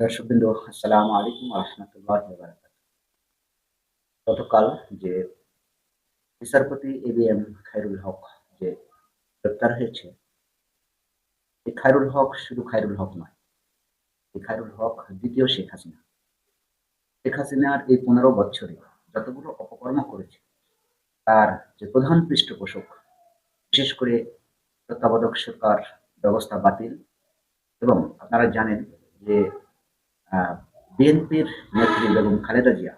দর্শকবৃন্দ, আসসালামু আলাইকুম রহমতুল্লাহ গতকাল যে বিচারপতি A B M Khairul Haque যে গ্রেপ্তার হয়েছে, এই খায়রুল হক শুধু খায়রুল হক নয়, এই খায়রুল হক দ্বিতীয় শেখ হাসিনা। শেখ হাসিনার এই পনেরো বছরে যতগুলো অপকর্ম করেছে, তার যে প্রধান পৃষ্ঠপোষক, বিশেষ করে তত্ত্বাবধায়ক সরকার ব্যবস্থা বাতিল এবং আপনারা জানেন যে বিএনপির নেত্রী বেগম খালেদা জিয়া,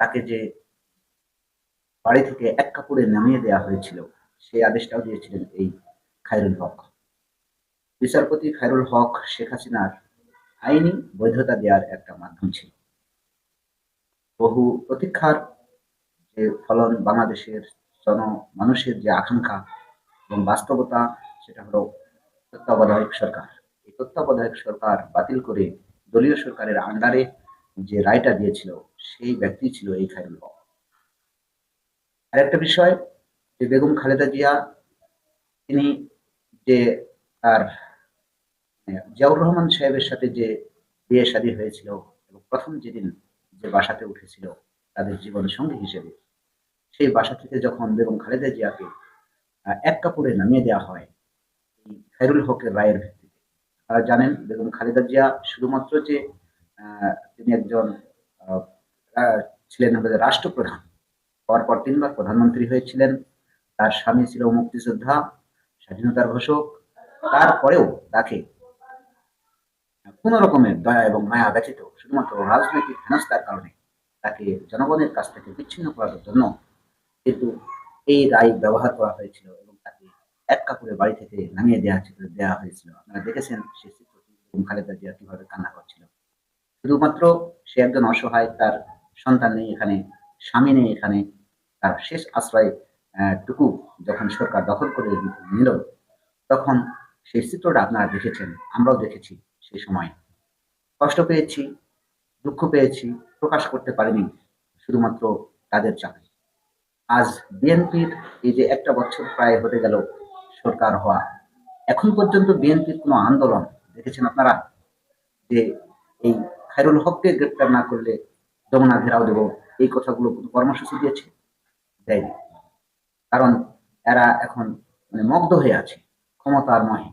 তাকে যে বাড়ি থেকে এক কাপড়ে নামিয়ে দেওয়া হয়েছিল, সেই আদেশটাও দিয়েছিলেন এই খায়রুল হক। বিচারপতি খায়রুল হক, শেখ হাসিনার আইনি বৈধতা দেওয়ার একটা মাধ্যম ছিল। বহু প্রতীক্ষার যে ফলন বাংলাদেশের জন মানুষের যে আকাঙ্ক্ষা এবং বাস্তবতা, সেটা হলো তত্ত্বাবধায়ক সরকার। তত্ত্বাবধায়ক সরকার বাতিল করে দলীয় সরকারের আন্ডারে যে রায়টা দিয়েছিল, সেই ব্যক্তি ছিল এই খায়রুল হক। আরেকটা বিষয়, যে বেগম খালেদা জিয়া, তিনি যে তার জিয়াউর রহমান সাহেবের সাথে যে বিয়ে শাদী হয়েছিল এবং প্রথম যেদিন যে বাসাতে উঠেছিল তাদের জীবন সঙ্গী হিসেবে, সেই বাসা থেকে যখন বেগম খালেদা জিয়াকে এক কাপড়ে নামিয়ে দেওয়া হয় খায়রুল হকের রায়ের ভিত্তিতে তারা জানেন বেগম খালেদা জিয়া শুধুমাত্র যে তিনি একজন ছিলেন আমাদের রাষ্ট্রপ্রধান, হওয়ার পর তিনবার প্রধানমন্ত্রী হয়েছিলেন, তার স্বামী ছিল মুক্তিযোদ্ধা, স্বাধীনতার ঘোষক, তারপরেও তাকে কোন রকমের দয়া এবং মায়া ব্যতীত শুধুমাত্র রাজনৈতিক হেনস্থার কারণে তাকে জনগণের কাছ থেকে বিচ্ছিন্ন করার জন্য কিন্তু এই রায় ব্যবহার করা হয়েছিল এবং তাকে এক কাপড়ে বাড়ি থেকে নামিয়ে দেওয়া দেওয়া হয়েছিল। আপনারা দেখেছেন সে খালেদা জিয়া কীভাবে কান্না করছিল। শুধুমাত্র সে একজন অসহায়, তার সন্তান নেই এখানে, স্বামী নেই এখানে, তার শেষ আশ্রয় টুকু যখন সরকার দখল করে নিল, তখন সেই চিত্রটা আপনারা দেখেছেন, আমরাও দেখেছি সেই সময়। কষ্ট পেয়েছি, দুঃখ পেয়েছি, প্রকাশ করতে পারিনি, শুধুমাত্র তাদের চাকরি। আজ বিএনপির এই যে একটা বছর প্রায় হতে গেল সরকার হওয়া। এখন পর্যন্ত বিএনপির কোনো আন্দোলন, দেখেছেন আপনারা? যে এই খায়রুল হককে গ্রেপ্তার না করলে যমুনা ঘেরাও দেব, এই কথাগুলো কর্মসূচি দিয়েছে? দেয়নি। কারণ এরা এখন মানে মগ্ধ হয়ে আছে, ক্ষমতার মহে,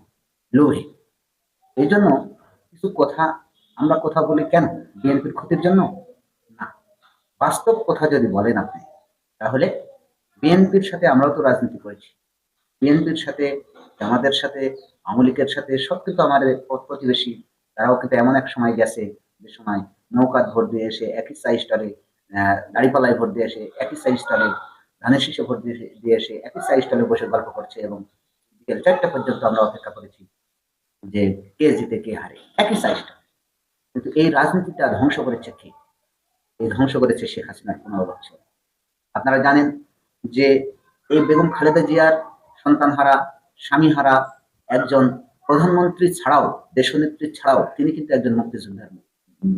লোভে। এই জন্য কিছু কথা আমরা কথা বলি কেন? বিএনপির ক্ষতির জন্য? না। বাস্তব কথা যদি বলেন আপনি, তাহলে বিএনপির সাথে আমরাও তো রাজনীতি করেছি। বিএনপির সাথে আমাদের সাথে, আওয়ামী লীগের সাথে সব কিন্তু আমাদের প্রতিবেশী, তারাও কিন্তু এমন এক সময় গেছে যে সময় নৌকাত ভোট দিয়ে এসে একই সাইজ স্টারে দাড়িপালায় ভোট দিয়ে এসে একই সাইজ স্টারে ধানের শীষে ভোট দিয়ে এসে একই সাইজ স্টালে বসে গল্প করছে এবং বিকেল চারটা পর্যন্ত আমরা অপেক্ষা করেছি যে কে জিতে, কে হারে, একই সাইজটা কিন্তু এই রাজনীতিটা ধ্বংস করেছে কে? এই ধ্বংস করেছে শেখ হাসিনার পনেরো আপনারা জানেন যে এই বেগম খালেদা জিয়ার সন্তান হারা স্বামী হারা একজন প্রধানমন্ত্রী ছাড়াও, দেশনেত্রী ছাড়াও তিনি কিন্তু একজন মুক্তিযোদ্ধার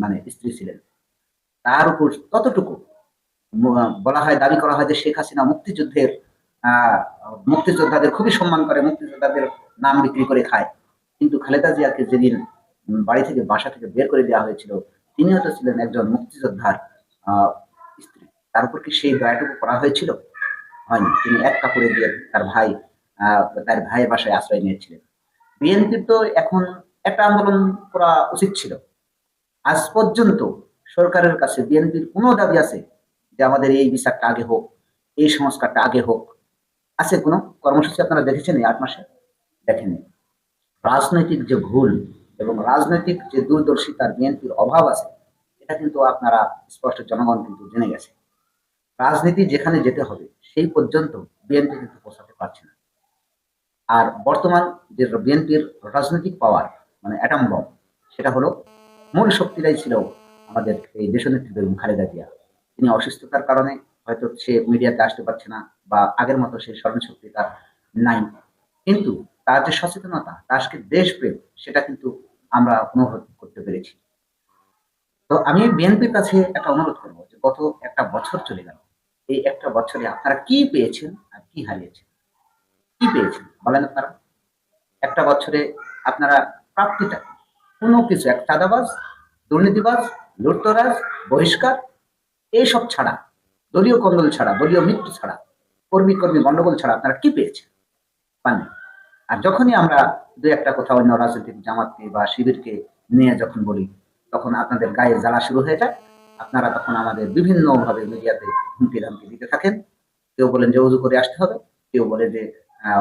মানে স্ত্রী ছিলেন। তার উপর ততটুকু বলা হয়, দাবি করা হয় যে শেখ হাসিনা মুক্তিযুদ্ধের মুক্তিযোদ্ধাদের খুবই সম্মান করে, মুক্তিযোদ্ধাদের নাম বিক্রি করে খায়। কিন্তু খালেদা জিয়াকে যেদিন বাড়ি থেকে বাসা থেকে বের করে দেওয়া হয়েছিল, তিনিও তো ছিলেন একজন মুক্তিযোদ্ধার স্ত্রী। তার উপর কি সেই দয়াটুকু করা হয়েছিল? হয়নি। তিনি এক কাপড়ে দিয়ে তার ভাই তার ভাইয়ের বাসায় আশ্রয় নিয়েছিলেন। বিএনপির তো এখন একটা আন্দোলন করা উচিত ছিল। আজ পর্যন্ত সরকারের কাছে বিএনপির কোনো দাবি আছে যে আমাদের এই বিচারটা আগে হোক, এই সংস্কারটা আগে হোক? আছে কোনো? কর্মসূচি আপনারা দেখেছেন এই আট মাসে? দেখেননি। রাজনৈতিক যে ভুল এবং রাজনৈতিক যে দূরদর্শিতার বিএনপির অভাব আছে, এটা কিন্তু আপনারা স্পষ্ট জনগণ কিন্তু জেনে গেছে। রাজনীতি যেখানে যেতে হবে, সেই পর্যন্ত বিএনপি কিন্তু পৌঁছাতে পারছে না। আর বর্তমান যে বিএনপির রাজনৈতিক পাওয়ার মানে অ্যাটম বম সেটা হলো মূল শক্তিটাই ছিল আমাদের এই দেশনেত্রী বেগম খালেদা জিয়া। তিনি অসুস্থতার কারণে হয়তো সে মিডিয়াতে আসতে পারছে না বা আগের মতো সেই স্মরণশক্তি তার নাই। কিন্তু তার যে সচেতনতা, তার দেশপ্রেম, সেটা কিন্তু আমরা অনুভব করতে পেরেছি। তো আমি বিএনপির কাছে একটা অনুরোধ করব যে গত একটা বছর চলে গেল। এই একটা বছরে আপনারা কি পেয়েছেন আর কি হারিয়েছেন? কি পেয়েছেন? বলেন আপনারা। একটা বছরে আপনারা প্রাপ্তিটা, কোনো কিছু, এক চাঁদাবাজ, দুর্নীতিবাজ, লুটতরাজ, বহিষ্কার, এইসব ছাড়া, দলীয় কন্দল ছাড়া, দলীয় মৃত্যু ছাড়া, কর্মী কর্মী গন্ডগোল ছাড়া আপনারা কি পেয়েছেন? পাননি আর যখনই আমরা দু একটা কোথাও অন্য রাজনৈতিক জামাতকে বা শিবিরকে নিয়ে যখন বলি, তখন আপনাদের গায়ে জ্বালা শুরু হয়ে যায়। আপনারা তখন আমাদের বিভিন্নভাবে মিডিয়াতে হুমকি ধামকি দিতে থাকেন। কেউ বলেন যে উজু করে আসতে হবে, কেউ বলে যে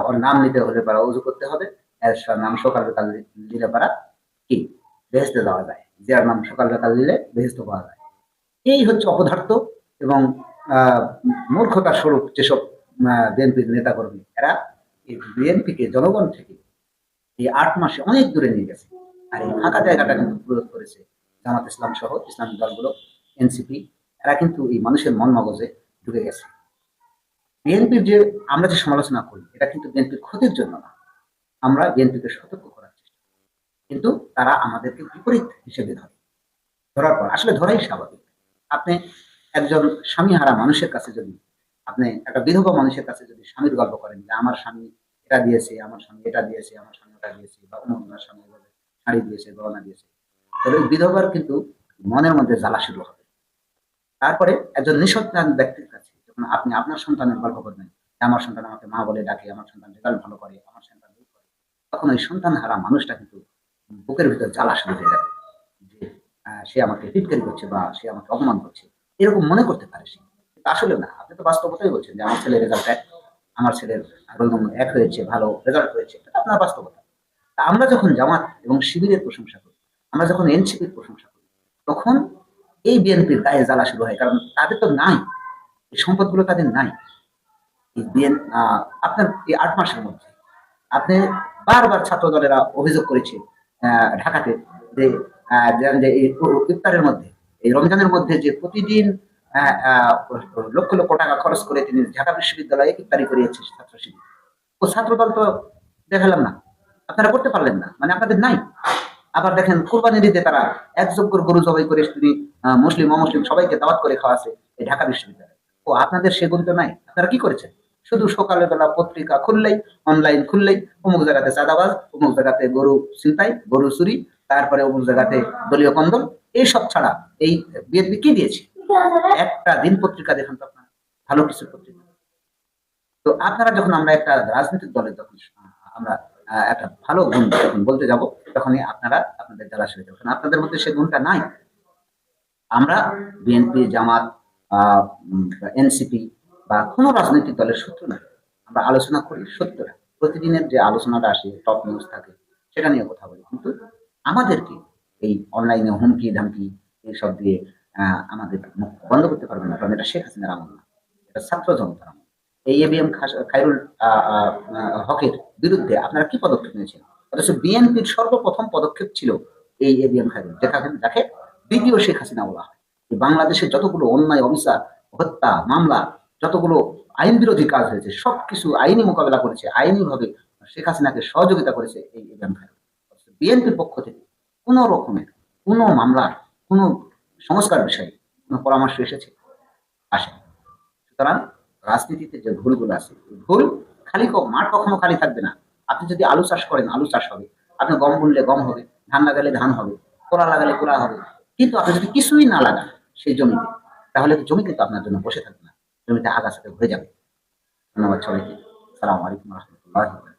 ওর নাম নিতে হলে পারা, উজু করতে হবে। নাম সকাল বিকাল দিলে পারা কি? বেহেস্তে দেওয়া যায়। যার নাম সকাল বিকাল দিলে বেহেস্ত পাওয়া যায়। এই হচ্ছে অপদার্থ এবং মূর্খতার স্বরূপ যেসব বিএনপির নেতাকর্মী। এরা এই বিএনপিকে, জনগণ থেকে এই আট মাসে অনেক দূরে নিয়ে গেছে। আর এই ফাঁকা জায়গাটা কিন্তু প্রয়োগ করেছে জামাত ইসলাম সহ ইসলামিক দলগুলো, এনসিপি। এরা কিন্তু এই মানুষের মন মগজে ঢুকে গেছে। বিএনপির যে আমরা যে সমালোচনা করি, এটা কিন্তু বিএনপির ক্ষতির জন্য না। আমরা বিএনপিকে সতর্ক করার চেষ্টা। কিন্তু তারা আমাদেরকে বিপরীত হিসেবে ধরে। ধরার পর, আসলে ধরাই স্বাভাবিক। আপনি একজন স্বামীহারা মানুষের কাছে যদি, আপনি একটা বিধবা মানুষের কাছে যদি স্বামীর গল্প করেন যে, আমার স্বামী এটা দিয়েছে, আমার স্বামী এটা দিয়েছে, আমার স্বামী ওটা দিয়েছে, বা অন্য ওনার স্বামী শাড়ি দিয়েছে, গহনা দিয়েছে ওই বিধবার কিন্তু মনের মধ্যে জ্বালা শুরু হবে। তারপরে একজন নিঃসন্তান ব্যক্তির আপনি আপনার সন্তানের গল্প করবেন আমার সন্তান আমাকে মা বলে ডাকে, আমার সন্তান রেজাল্ট ভালো করে, আমার সন্তান করে। তখন ওই সন্তান হারা মানুষটা কিন্তু বুকের ভিতর জ্বালা শুরু হয়ে যাবে যে সে আমাকে টিটকারি করছে বা সে আমাকে অপমান করছে। এরকম মনে করতে পারে সে। আসলে না, আপনি তো বাস্তবতাই বলছেন যে আমার ছেলের রেজাল্ট এক, আমার ছেলের রোল নম্বর এক হয়েছে, ভালো রেজাল্ট হয়েছে, এটা আপনার বাস্তবতা। আমরা যখন জামাত এবং শিবিরের প্রশংসা করি, আমরা যখন এনসিপির প্রশংসা করি, তখন এই বিএনপির গায়ে জ্বালা শুরু হয়, কারণ তাদের তো নাই। এই সম্পদগুলো তাদের নাই। আপনার এই আট মাসের মধ্যে আপনি বারবার ছাত্র দলেরা অভিযোগ করেছে ঢাকাতে যে যে- ইফতারের মধ্যে, এই রমজানের মধ্যে যে প্রতিদিন লক্ষ লক্ষ টাকা খরচ করে তিনি ঢাকা বিশ্ববিদ্যালয়ে ইফতারি করিয়েছে ছাত্র শিবির ও ছাত্র দল তো দেখালাম না। আপনারা করতে পারলেন না। মানে আপনাদের নাই। আবার দেখেন কোরবানি দিতে তারা এক যোগ্য গরু জবাই করে তিনি মুসলিম, অমুসলিম সবাইকে দাওয়াত করে খাওয়াছে এই ঢাকা বিশ্ববিদ্যালয়ে। ও আপনাদের সেগুন তো নাই। আপনারা কি করেছেন? শুধু সকালের বেলা পত্রিকা খুললেই অনলাইন খুললেই অমুক জায়গাতে চাঁদাবাজ, অমুক জায়গাতে গরু ছিনতাই, গরু চুরি, তারপরে অমুক জায়গাতে দলীয় কন্দল। এইসব ছাড়া এই বিএনপি কি দিয়েছে? একটা দিন পত্রিকা দেখান তো আপনারা। ভালো কিছু পত্রিকা। তো আপনারা যখন আমরা একটা রাজনৈতিক দলের যখন আমরা একটা ভালো গুণ যখন বলতে যাব, তখনই আপনারা আপনাদের দ্বারা যাবেন। আপনাদের মধ্যে সে গুণটা নাই। আমরা বিএনপি, জামাত এনসিপি বা কোনো রাজনৈতিক দলের শত্রু না। আমরা আলোচনা করি সত্যরা প্রতিদিনের যে আলোচনাটা আসে টপ নিউজ থাকে সেটা নিয়ে কথা বলি। কিন্তু আমাদেরকে এই অনলাইনে হুমকি ধামকি এইসব দিয়ে আমাদের মুখ বন্ধ করতে পারবে না। কারণ এটা শেখ হাসিনার আমল না। এটা ছাত্র জনতার আমল। এই এবিএম আহ, আহ, আহ, হকের বিরুদ্ধে আপনারা কি পদক্ষেপ নিয়েছেন? অথচ বিএনপির সর্বপ্রথম পদক্ষেপ ছিল এই এবিএম খায়রুল। যেটাকে যাকে দ্বিতীয় শেখ হাসিনা বলা হয় এই বাংলাদেশের যতগুলো অন্যায় অবিচার হত্যা, মামলা, যতগুলো আইন বিরোধী কাজ হয়েছে, সবকিছু আইনি মোকাবেলা করেছে আইনি ভাবে শেখ হাসিনাকে সহযোগিতা করেছে এই এবিএম খায়রুল বিএনপির পক্ষ থেকে কোনো রকমের, কোনো মামলার, কোনো সংস্কার বিষয়ে কোনো পরামর্শ এসেছে? আসে সুতরাং রাজনীতিতে যে ভুলগুলো আছে ভুল খালি মাঠ কখনো খালি থাকবে না। আপনি যদি আলু চাষ করেন, আলু চাষ হবে। আপনি গম বললে গম হবে, ধান লাগালে ধান হবে, কোলা লাগালে কোলা হবে। কিন্তু আপনি যদি কিছুই না লাগান সেই জমিতে তাহলে তো জমি কিন্তু আপনার জন্য বসে থাকবে না। জমিতে আগাছাতে ভরে যাবে। ধন্যবাদ সবাইকে। সালাম আলাইকুম রহমতুল্লাহ